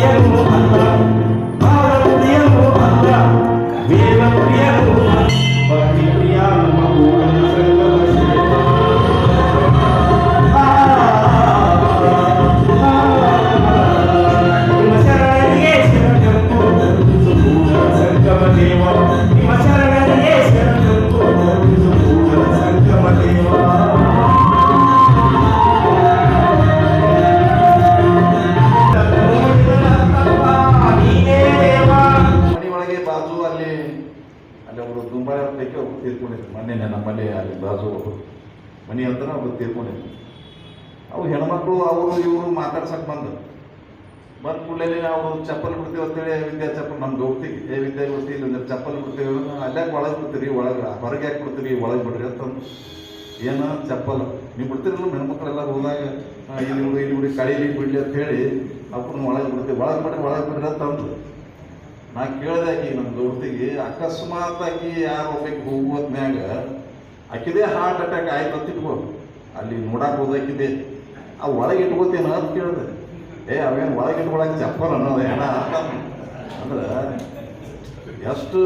yang. ಅಲ್ಲಿ ಅವರು ದುಂಬಾಳಕ್ಕೆ ಒಬ್ಬರು ತೀರ್ಕೊಂಡಿದ್ರು. ಮೊನ್ನೆನೇ ನಮ್ಮಲ್ಲಿ ಅಲ್ಲಿ ಬಾಜು ಮನೆ ಅಂತ ಒಬ್ಬರು ತೀರ್ಕೊಂಡಿದ್ರು. ಅವು ಹೆಣ್ಮಕ್ಳು, ಅವರು, ಇವರು ಮಾತಾಡ್ಸಕ್ಕೆ ಬಂದರು. ಬಂದ ಕೂಡಲೇ ನಾವು ಚಪ್ಪಲ್ ಬಿಡ್ತೀವಿ ಅಂತೇಳಿ ವಿದ್ಯಾ, ಚಪ್ಪಲ್ ನಮ್ಮ ಗೌತಿಗೆ ಏ ವಿದ್ಯಾ ಬಿಡ್ತೀವಿ ಇಲ್ಲಂದ್ರೆ ಚಪ್ಪಲ್ ಬಿಡ್ತೀವಿ ಅಲ್ಲೇ ಒಳಗೆ ಬಿಡ್ತೀರಿ, ಒಳಗೆ ಹೊರಗೆ ಯಾಕೆ ಬಿಡ್ತೀರಿ, ಒಳಗೆ ಬಿಡ್ರಿ ಅಂತಂದು ಏನು ಚಪ್ಪಲ್? ನೀವು ಬಿಡ್ತಿರಲ್ಲ ಹೆಣ್ಮಕ್ಳೆಲ್ಲ ಹೋದಾಗ ಇಲ್ಲಿ ಇಲ್ಲಿ ಬಿಡಿ ಕಳೀಲಿ, ಬಿಡ್ಲಿ ಅಂತೇಳಿ ಅಪ್ಪನ ಒಳಗೆ ಬಿಡ್ತೀವಿ. ಒಳಗೆ ಬಿಡ್ರಿ ಒಳಗೆ ಬಿಡ್ರಿ ಅಂತಂದು ನಾ ಕೇಳ್ದೆ ಆಕಿ ನಮ್ಮ ದೊಡ್ಡಿಗೆ ಅಕಸ್ಮಾತ್ ಆಕಿ ಯಾರು ಒಬ್ಬಕ್ಕೆ ಹೋಗೋದ್ಮ್ಯಾಗ ಆಕಿದೇ ಹಾರ್ಟ್ ಅಟ್ಯಾಕ್ ಆಯ್ತು ಅಂತ ಇಟ್ಕೋ ಅಲ್ಲಿ ನೋಡಕ್ ಹೋದಾಕಿದೆ ಆ ಒಳಗೆ ಇಟ್ಕೋತೇನ ಅಂತ ಕೇಳಿದೆ. ಏ, ಅವೇನು ಒಳಗೆ ಇಟ್ಕೊಳಕ್ಕೆ ಚಪ್ಪಲ್ ಅನ್ನೋದು ಏನ ಅಂದ್ರೆ ಎಷ್ಟು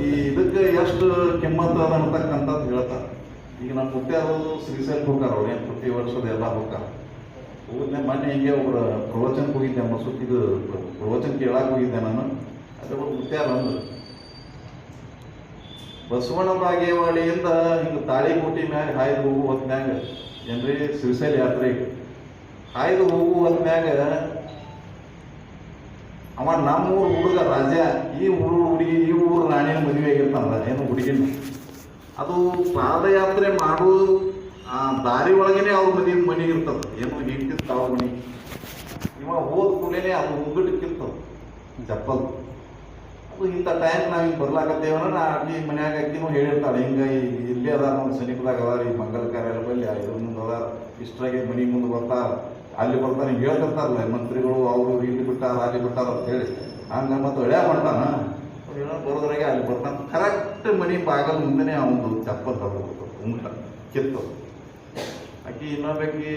ಈ ಇದಕ್ಕೆ ಎಷ್ಟು ಕಿಮ್ಮತ್ತು ಅಂತಕ್ಕಂಥದ್ದು ಹೇಳ್ತಾರೆ ಈಗ ನಮ್ಮ ಮುತ್ಯಾರು ಶ್ರೀಶೈಲ್ ಹೋಗ್ತಾರೆ ಏನು ಪ್ರತಿ ವರ್ಷದ ಎಲ್ಲ ಹೋಗ್ತಾರೆ. ಹೋದ್ನೆ ಮೊನ್ನೆ ಹಿಂಗೆ ಒಬ್ಬರು ಪ್ರವಚನಕ್ಕೆ ಹೋಗಿದ್ದೆ, ಮಸೂತಿದು ಪ್ರವಚನ ಕೇಳಕ್ಕೆ ಹೋಗಿದ್ದೆ ನಾನು. ಅದೇ ಒಂದು ಮುತ್ಯಾರ ಬಂದು ಬಸವಣ್ಣ ಬಾಗೇವಾಡಿಯಿಂದ ಹಿಂಗೆ ತಾಳಿಕೋಟಿ ಮ್ಯಾಗ ಹಾಯ್ದು ಹೋಗು ಹೊತ್ನ್ಯಾಗ ಜನರಿಗೆ ಶ್ರೀಶೈಲ ಯಾತ್ರೆಗೆ ಹಾಯ್ದು ಹೋಗು ಹೊತ್ನ್ಯಾಗ ಅವ ನಮ್ಮೂರು ಹುಡುಗ ರಾಜ, ಈ ಊರು ಹುಡುಗಿ, ಈ ಊರು ರಾಣಿನ ಮದುವೆ ಆಗಿರ್ತಾನಲ್ಲ ಏನು ಹುಡುಗಿನ. ಅದು ಪಾದಯಾತ್ರೆ ಮಾಡೋ ಆ ದಾರಿ ಒಳಗೇನೆ ಅವ್ರ ಮದುವೆ ಮನೆ ಇರ್ತದ. ಏನು ಹಿಂಗಿರ್ತ ಅವ್ರ ಮನೆ. ಇವ ಹೋದ ಕೂಡಲೇ ಅದು ಉಗ್ಗಟಕ್ಕಿರ್ತದ ಚಪ್ಪಲ್. ಇಂಥ ಟೈಮ್ ನಾವು ಹಿಂಗೆ ಬರ್ಲಾಕತ್ತೇವನ ನಾ ಅಲ್ಲಿ ಮನ್ಯಾಗ ಅಕ್ಕಿನೂ ಹೇಳಿರ್ತಾಳೆ, ಹಿಂಗೆ ಇಲ್ಲೇ ಅದಾರ ನಮ್ಮ ಸಮೀಪದಾಗ ಅದಾರ, ಈ ಮಂಗಲ ಕಾರ್ಯಾಲಯ ಬಲ್ಲಿ ಇದ್ರ ಮುಂದೆ ಅದ ಇಷ್ಟ್ರಾಗೆ ಮನೆ ಮುಂದೆ ಬರ್ತಾರ, ಅಲ್ಲಿ ಬರ್ತಾನೆ ಹೇಳ್ತಿರ್ತಾರಲ್ಲ ಮಂತ್ರಿಗಳು, ಅವರು ಇಲ್ಲಿ ಬಿಟ್ಟಾರ, ಅಲ್ಲಿ ಬಿಟ್ಟಾರ ಅಂತ ಹೇಳಿ, ಹಂಗ ಮತ್ತೆ ಒಳ್ಳೆ ಮಾಡ್ತಾನ ಬರೋದ್ರಾಗೆ ಅಲ್ಲಿ ಬರ್ತಾನ. ಕರೆಕ್ಟ್ ಮನೆ ಬಾಗಲ್ ಮುಂದೆನೆ ಅವನು ಚಪ್ಪಲ್ ತಗೋಬೇಕು ಉಂಟ, ಕಿತ್ತು. ಆಕಿ ಇನ್ನೊಬ್ಬಾಕಿ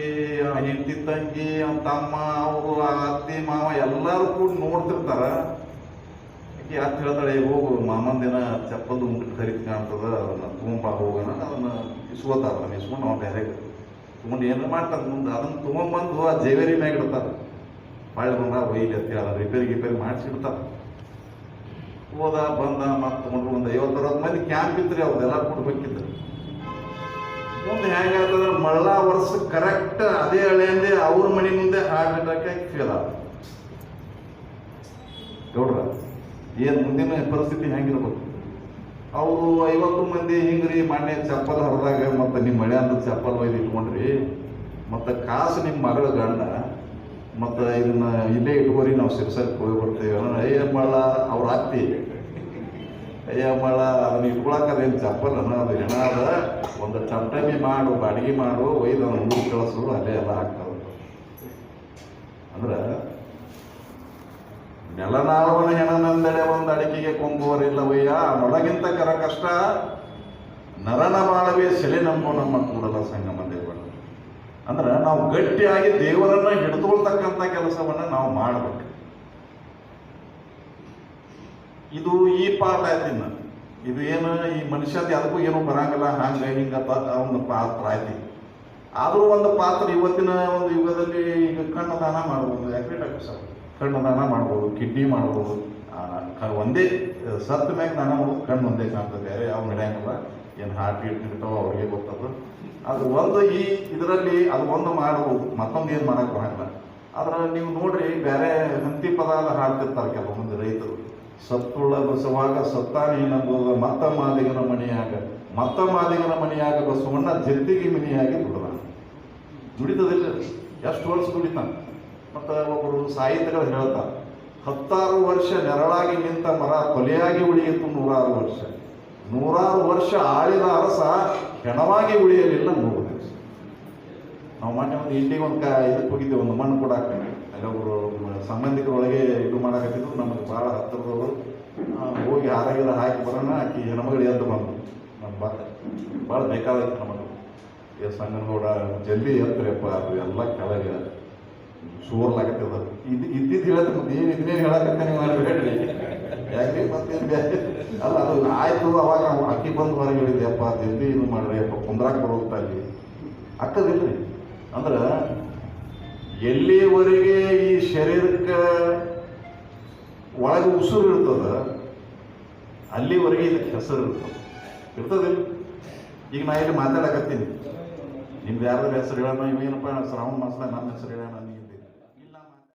ಹೆಂಡತಿ ತಂಗಿ, ಅವ್ನ ತಮ್ಮ, ಅವರು ಅತ್ತಿ, ಮಾವ ಎಲ್ಲರೂ ಕೂಡ ನೋಡ್ತಿರ್ತಾರ. ಆಕಿ ಅಂತ ಹೇಳ್ತಾಳೆ ಹೋಗು ಮಾಮಂದಿನ ಚಪ್ಪಲ್ದು ಮುಟ್ಟು ಖರೀದಿ ಕಾಣ್ತದ ಅದನ್ನ ತೊಗೊಂಬ ಹೋಗೋಣ ಅದನ್ನ ಇಸ್ಕೋತಾರ ಅದನ್ನ ಇಸ್ಕೊಂಡು ನಾವು ಬೇರೆ ತೊಗೊಂಡು ಏನು ಮಾಡ್ತಾರೆ. ಮುಂದೆ ಅದನ್ನ ತೊಗೊಂಬಂದು ಆ ಜೇವೇರಿ ಮ್ಯಾಗ ಇಡ್ತಾರೆ. ಬಾಳೆ ಬಂದ ಒಯ್ಲಿ ಅಂತ ಹೇಳಿ ರಿಪೇರಿ ಗಿಪೇರಿ ಮಾಡಿಸಿಡ್ತಾರೆ ಹೋದ, ಬಂದ, ಮತ್ತೆ ತೊಗೊಂಡ್ರು ಒಂದು ಐವತ್ತು, ಅರವತ್ತು ಮಂದಿ ಕ್ಯಾಂಪ್ ಇದ್ರಿ ಅವ್ರದ್ದೆಲ್ಲ ಕೊಡ್ಬೇಕಿದ್ರು ಮುಂದೆ ಹೆಂಗಾಗ್ತದ ಮಳ್ಳ ವರ್ಷ ಕರೆಕ್ಟ್ ಅದೇ ಹಳೆಯಲ್ಲಿ ಅವ್ರ ಮನೆ ಮುಂದೆ ಹಾರ್ಟ್ ಅಟ್ಯಾಕ್ ಫೇಲ್ ಆದ ಗೌಡ್ರ ಏನು ಮುಂದಿನ ಪರಿಸ್ಥಿತಿ ಹೆಂಗಿರ್ಬೇಕು? ಅವರು ಐವತ್ತು ಮಂದಿ ಹಿಂಗ್ರಿ ಮಣ್ಣೆ ಚಪ್ಪಲ್ ಹರಿದಾಗ ಮತ್ತು ನಿಮ್ಮ ಮಳೆ ಅಂತ ಚಪ್ಪಲ್ ಒಯ್ದು ಇಟ್ಕೊಂಡ್ರಿ, ಮತ್ತು ಕಾಸು ನಿಮ್ಮ ಮಗಳ ಗಂಡ, ಮತ್ತು ಇದನ್ನ ಇಲ್ಲೇ ಇಟ್ಕೋರಿ ನಾವು ಶಿರ್ಸಕ್ಕೆ ಹೋಗಿ ಬರ್ತೇವೆ. ಅವ್ರ ಅತ್ತಿ ಅಯ್ಯ ಮಳ ಅದನ್ನ ಇಟ್ಕೊಳಕ್ಕೆ ಅದೇನು ಚಪ್ಪಲ್ ಅನ್ನೋ ಅದು ಅದ. ಒಂದು ಟಮಟಮಿ ಮಾಡು, ಬಾಡಿಗೆ ಮಾಡು, ಒಯ್ದು ಅದನ್ನ ಕಳಿಸು, ಅಲ್ಲೇ ಎಲ್ಲ ಆಗ್ತದೆ. ಅಂದ್ರೆ ನೆಲನಾಳವನ ಹೆಣನಂದೆಡೆ ಒಂದು ಅಡಿಕೆಗೆ ಕೊಂಬುವರಿಲ್ಲವಯ್ಯ? ಮೊಳಗಿಂತ ಕರ ಕಷ್ಟ ನರನ ಬಾಳವೇ ಸೆಲೆ ನಂಬೋ ನಮ್ಮ ಕೂಡಲ ಸಂಗಮ ದೇವರು ಅಂದ್ರೆ ನಾವು ಗಟ್ಟಿಯಾಗಿ ದೇವರನ್ನ ಹಿಡಿದುಕೊಳ್ತಕ್ಕಂಥ ಕೆಲಸವನ್ನ ನಾವು ಮಾಡಬೇಕು. ಇದು ಈ ಪಾಠ ಆಯ್ತಿನ ಇದು ಏನು ಈ ಮನುಷ್ಯದ ಅದಕ್ಕೂ ಏನು ಬರಂಗಿಲ್ಲ, ಹಾಂಗೆ ಹಿಂಗ ಒಂದು ಪಾತ್ರ ಆಯ್ತು. ಆದರೂ ಒಂದು ಪಾತ್ರ ಇವತ್ತಿನ ಒಂದು ಯುಗದಲ್ಲಿ ಈಗ ಕಣ್ಣು ದಾನ ಮಾಡ್ಬೋದು ಯಾಕೆ ಸರ್ ಕಣ್ಣು ದಾನ ಮಾಡ್ಬೋದು, ಕಿಡ್ನಿ ಮಾಡ್ಬೋದು. ಒಂದೇ ಸತ್ತ ಮ್ಯಾಗ ನಾನು ಕಣ್ಣು ಒಂದೇ ಕಾಣ್ತದೆ. ಬೇರೆ ಯಾವ ನಡೆಯಂಗಿಲ್ಲ ಏನು ಹಾರ್ಟ್ ಗೀಟ್ ಇರ್ತಾವ ಅವ್ರಿಗೆ ಗೊತ್ತದು. ಅದು ಒಂದು ಈ ಇದರಲ್ಲಿ ಅದು ಒಂದು ಮಾಡ್ಬೋದು ಮತ್ತೊಂದು ಏನು ಮಾಡಕ್ಕೆ ಬರಂಗಿಲ್ಲ. ಆದ್ರೆ ನೀವು ನೋಡ್ರಿ ಬೇರೆ ಹಂತಿ ಪದಾರ್ಥ ಹಾಡ್ತಿರ್ತಾರೆ ಕೆಲವೊಂದು ರೈತರು. ಸತ್ತುಳ್ಳ ಬಸವಾಗ ಸತ್ತಾನೆ ಏನಂಬುದ ಮತ್ತ ಮಾದಿಗನ ಮನೆಯಾಗ ಮತ್ತ ಮಾದಿಗನ ಮನೆಯಾಗ ಬಸವಣ್ಣ ಜತ್ತಿಗೆ ಮನೆಯಾಗಿ ದುಡಿದ ದುಡಿತದಿಲ್ಲ. ಎಷ್ಟು ವರ್ಷ ದುಡಿತಾನ? ಮತ್ತು ಒಬ್ಬರು ಸಾಹಿತಿಗಳು ಹೇಳ್ತಾರೆ ಹತ್ತಾರು ವರ್ಷ ನೆರಳಾಗಿ ನಿಂತ ಮರ ಕೊಲೆಯಾಗಿ ಉಳಿಯಿತು ನೂರಾರು ವರ್ಷ. ನೂರಾರು ವರ್ಷ ಆಳಿದ ಅರಸ ಹೆಣವಾಗಿ ಉಳಿಯಲಿಲ್ಲ ನೂರು ವರ್ಷ. ನಾವು ಮೊನ್ನೆ ಒಂದು ಇಂಡಿಗೆ ಒಂದು ಕ ಇದಕ್ಕೆ ಹೋಗಿದ್ದೆ, ಒಂದು ಮಣ್ಣು ಕೂಡ ಅಲ್ಲಿ ಒಬ್ಬರು ಸಂಬಂಧಿಕರೊಳಗೆ ಇದು ಮಾಡಕತ್ತಿದ್ರು, ನಮಗೆ ಭಾಳ ಹತ್ತಿರದವರು. ಹೋಗಿ ಆರೋಗ್ಯದ ಹಾಕಿ ಬರೋಣ, ಆಕಿ ಹೆಣ್ಮಗಳು ಎದ್ದು ಬಂದು ನಮ್ಮ ಭಾಳ ಭಾಳ ಬೇಕಾದ ನಮಗೆ. ಎಸ್ ಸಂಗನಗೌಡ ಜಲ್ದಿ ಎತ್ತರಪ್ಪ, ಅದು ಎಲ್ಲ ಕೆಳಗೆ. ಸೋರ್ಲಾಗತ್ತದ ಇದು ಇದ್ದಿದ್ದು ಹೇಳತ್ತೆ ಮತ್ತೆ ಏನು ಇದನ್ನೇ ಹೇಳಕತ್ತೆ ನೀವು ಹೇಳಿ ಯಾಕೆ ಮತ್ತೆ ಅಲ್ಲ, ಅದು ಆಯ್ತು, ಅವಾಗ ನಾವು ಅಕ್ಕಿ ಬಂದು ಹೊರಗೆ ಹೇಳಿದ್ದೆಪ್ಪ ಜಲ್ದಿ ಇದು ಮಾಡ್ರಿ, ಅಪ್ಪ, ಕುಂದ್ರಾಕ್ ಬರೋಗ್ತಾ ಇಲ್ಲಿ ಅಕ್ಕದಿಲ್ರಿ. ಅಂದ್ರೆ, ಎಲ್ಲಿವರೆಗೆ ಈ ಶರೀರಕ್ಕೆ ಒಳಗೆ ಉಸಿರು ಇರ್ತದ, ಅಲ್ಲಿವರೆಗೆ ಇದಕ್ಕೆ ಹೆಸರು ಇರ್ತದೆ. ಇರ್ತದಿಲ್ಲ ಈಗ ನಾ ಇಲ್ಲಿ ಮಾತಾಡಕತ್ತೀನಿ. ನಿಮ್ದು ಯಾರಾದ್ರೂ ಹೆಸರು ಹೇಳೋಣ ಇವೇನಪ್ಪ ಶ್ರಾವಣ ಮಾಸದಾಗ ನನ್ನ ಹೆಸರು ಹೇಳೋಣ